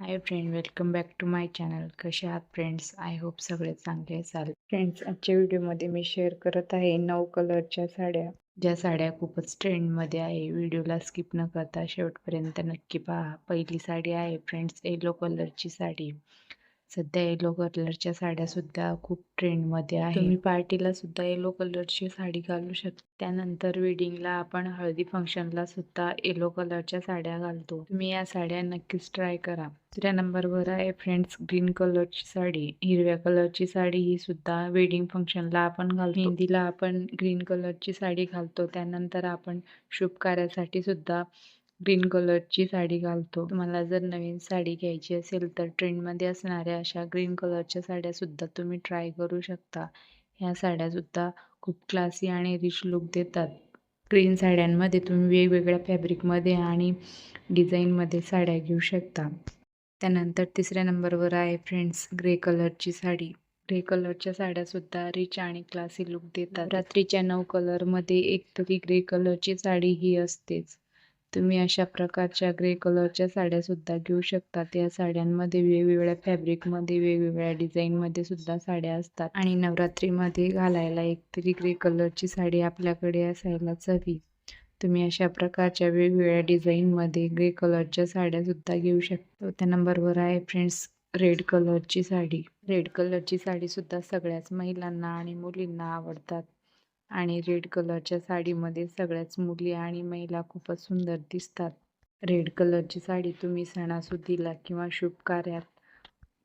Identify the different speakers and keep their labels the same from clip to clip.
Speaker 1: Hi friend welcome back to my channel कसे आहात friends I hope सगळे चांगले असाल. फ्रेंड्स आजच्या व्हिडिओमध्ये मी शेअर करत आहे नऊ कलरच्या साड्या. ज्या साड्या खूपच ट्रेंडमध्ये आहे. व्हिडिओला स्किप न करता शेवटपर्यंत नक्की पहा. पहिली साडी आहे फ्रेंड्स येलो कलरची साडी. सध्या येलो कलरच्या साड्या सुद्धा खूप ट्रेंडमध्ये आहे. तुम्ही पार्टीला सुद्धा येलो कलरची साडी घालू शकता. त्यानंतर वेडिंगला आपण हळदी फंक्शनला सुद्धा येलो कलरच्या साड्या घालतो. तुम्ही या साड्या नक्कीच ट्राय करा. दुसऱ्या नंबरवर आहे फ्रेंड्स ग्रीन कलरची साडी. हिरव्या कलरची साडी ही सुद्धा वेडिंग फंक्शनला आपण घालतो. मेहंदीला आपण ग्रीन कलरची साडी घालतो. त्यानंतर आपण शुभ कार्यासाठी सुद्धा ग्रीन कलरची साडी घालतो. तुम्हाला जर नवीन साडी घ्यायची असेल तर ट्रेंडमध्ये असणाऱ्या अशा ग्रीन कलरच्या साड्यासुद्धा तुम्ही ट्राय करू शकता. ह्या साड्यासुद्धा खूप क्लासी आणि रिच लुक देतात. ग्रीन साड्यांमध्ये तुम्ही वेगवेगळ्या फॅब्रिकमध्ये आणि डिझाईनमध्ये साड्या घेऊ शकता. त्यानंतर तिसऱ्या नंबरवर आहे फ्रेंड्स ग्रे कलरची साडी. ग्रे कलरच्या साड्यासुद्धा रिच आणि क्लासी लुक देतात. रात्रीच्या नऊ कलरमध्ये एक तरी ग्रे कलरची साडी ही असतेच. तुम्ही अशा प्रकारच्या ग्रे कलरच्या साड्या सुद्धा घेऊ शकता. या साड्यांमध्ये वेगवेगळ्या फॅब्रिकमध्ये वेगवेगळ्या डिझाईनमध्ये सुद्धा साड्या असतात. आणि नवरात्रीमध्ये घालायला एक तरी ग्रे कलरची साडी आपल्याकडे असायलाच हवी. तुम्ही अशा प्रकारच्या वेगवेगळ्या डिझाईनमध्ये ग्रे कलरच्या साड्या सुद्धा घेऊ शकता. त्या नंबरवर आहे फ्रेंड्स रेड कलरची साडी. रेड कलरची साडी सुद्धा सगळ्याच महिलांना आणि मुलींना आवडतात. आणि रेड कलरच्या साडीमध्ये सगळ्याच मुली आणि महिला खूपच सुंदर दिसतात. रेड कलरची साडी तुम्ही सणासुदीला किंवा शुभ कार्यात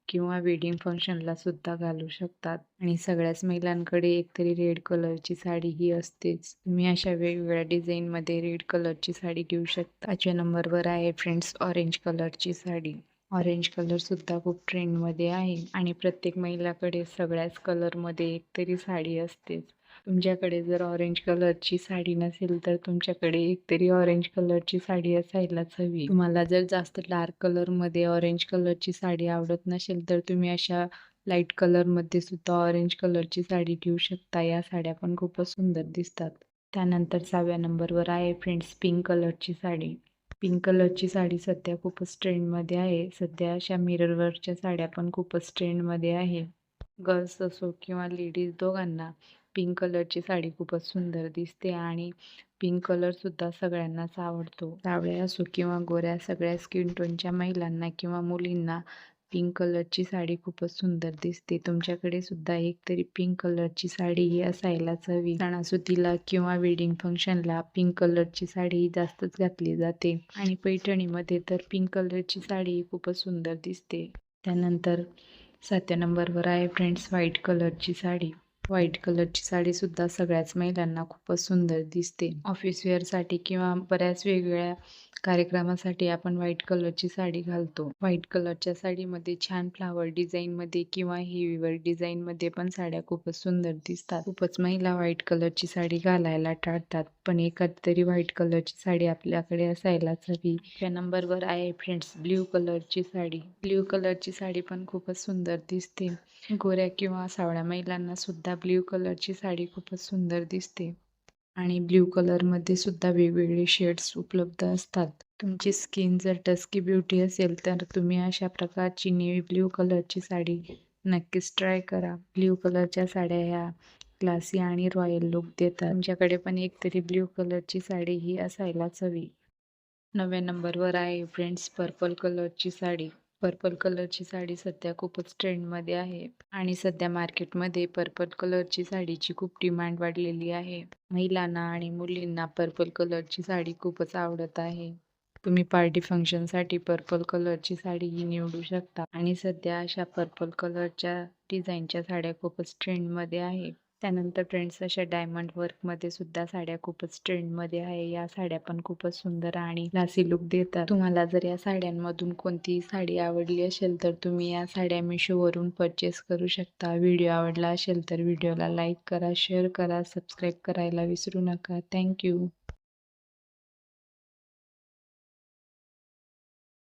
Speaker 1: किंवा वेडिंग फंक्शनला सुद्धा घालू शकतात. आणि सगळ्याच महिलांकडे एकतरी रेड कलरची साडी ही असतेच. तुम्ही अशा वेगवेगळ्या डिझाईनमध्ये रेड कलरची साडी घेऊ शकता. पाचव्या नंबरवर आहे फ्रेंड्स ऑरेंज कलरची साडी. ऑरेंज कलरसुद्धा खूप ट्रेंडमध्ये आहे. आणि प्रत्येक महिलाकडे सगळ्याच कलरमध्ये एक तरी साडी असतेच तुमच्याकडे जर ऑरेंज कलरची साडी नसेल तर तुमच्याकडे एक तरी ऑरेंज कलरची साडी असायलाच हवी. तुम्हाला जर जास्त डार्क कलरमध्ये ऑरेंज कलरची साडी आवडत नसेल तर तुम्ही अशा लाइट कलरमध्ये सुद्धा ऑरेंज कलरची साडी घेऊ शकता. या साड्या पण खूपच सुंदर दिसतात. त्यानंतर सहाव्या नंबरवर आहे फ्रेंड्स पिंक कलरची साडी. पिंक कलरची साडी सध्या खूपच ट्रेंडमध्ये आहे. सध्या अशा मिररवरच्या साड्या पण खूपच ट्रेंडमध्ये आहे. गर्ल्स असो किंवा लेडीज दोघांना पिंक कलरची साडी खूपच सुंदर दिसते आणि पिंक कलरसुद्धा सगळ्यांनाच आवडतो. सावळ्या असो किंवा गोऱ्या सगळ्या स्किन टोनच्या महिलांना किंवा मुलींना पिंक कलरची साडी खूपच सुंदर दिसते. तुमच्याकडे सुद्धा एक तरी पिंक कलरची साडी ही असायलाच हवी. सणासुदीला किंवा वेडिंग फंक्शनला पिंक कलरची साडी जास्तच घातली जाते. आणि पैठणीमध्ये तर पिंक कलरची साडी खूपच सुंदर दिसते. त्यानंतर सातव्या नंबरवर आहे फ्रेंड्स व्हाईट कलरची साडी. व्हाईट कलरची साडीसुद्धा सगळ्याच महिलांना खूपच सुंदर दिसते. ऑफिस वेअरसाठी किंवा बऱ्याच वेगवेगळ्या कार्यक्रमासाठी आपण व्हाईट कलरची साडी घालतो. व्हाईट कलरच्या साडीमध्ये छान फ्लावर डिझाईनमध्ये किंवा हेवीवर डिझाईनमध्ये पण साड्या खूपच सुंदर दिसतात. खूपच महिला व्हाईट कलरची साडी घालायला टाळतात. पण एखाद तरी व्हाईट कलरची साडी आपल्याकडे असायलाच हवी. या नंबरवर आहे फ्रेंड्स ब्ल्यू कलरची साडी. ब्ल्यू कलरची साडी पण खूपच सुंदर दिसते. गोऱ्या किंवा सावळ्या महिलांना सुद्धा ब्ल्यू कलरची साडी खूपच सुंदर दिसते. आणि ब्ल्यू कलरमध्ये सुद्धा वेगवेगळे शेड्स उपलब्ध असतात. तुमची स्किन जर टस्की ब्युटी असेल तर तुम्ही अशा प्रकारची नेव्ही ब्ल्यू कलरची साडी नक्कीच ट्राय करा. ब्ल्यू कलरच्या साड्या ह्या क्लासी आणि रॉयल लुक देतात. तुमच्याकडे पण एक तरी ब्ल्यू कलरची साडी ही असायलाच हवी. नव्या नंबरवर आहे फ्रेंड्स पर्पल कलरची साडी. पर्पल कलरची साडी सध्या खूपच ट्रेंडमध्ये आहे आणि सध्या मार्केटमध्ये पर्पल कलरची साडीची खूप डिमांड वाढलेली आहे. महिलांना आणि मुलींना पर्पल कलरची साडी खूपच आवडत आहे. तुम्ही पार्टी फंक्शनसाठी पर्पल कलरची साडी ही निवडू शकता आणि सध्या अशा पर्पल कलरच्या डिझाईनच्या साड्या खूपच ट्रेंडमध्ये आहे त्यानंतर फ्रेंड्स अशा डायमंड वर्कमध्ये सुद्धा साड्या खूपच ट्रेंडमध्ये आहे. या साड्या पण खूपच सुंदर आणि क्लासी लुक देतात. तुम्हाला जर या साड्यांमधून कोणतीही साडी आवडली असेल तर तुम्ही या साड्या मिशोवरून परचेस करू शकता. व्हिडिओ आवडला असेल तर व्हिडिओला लाईक करा शेअर करा सबस्क्राईब करायला विसरू नका. थँक्यू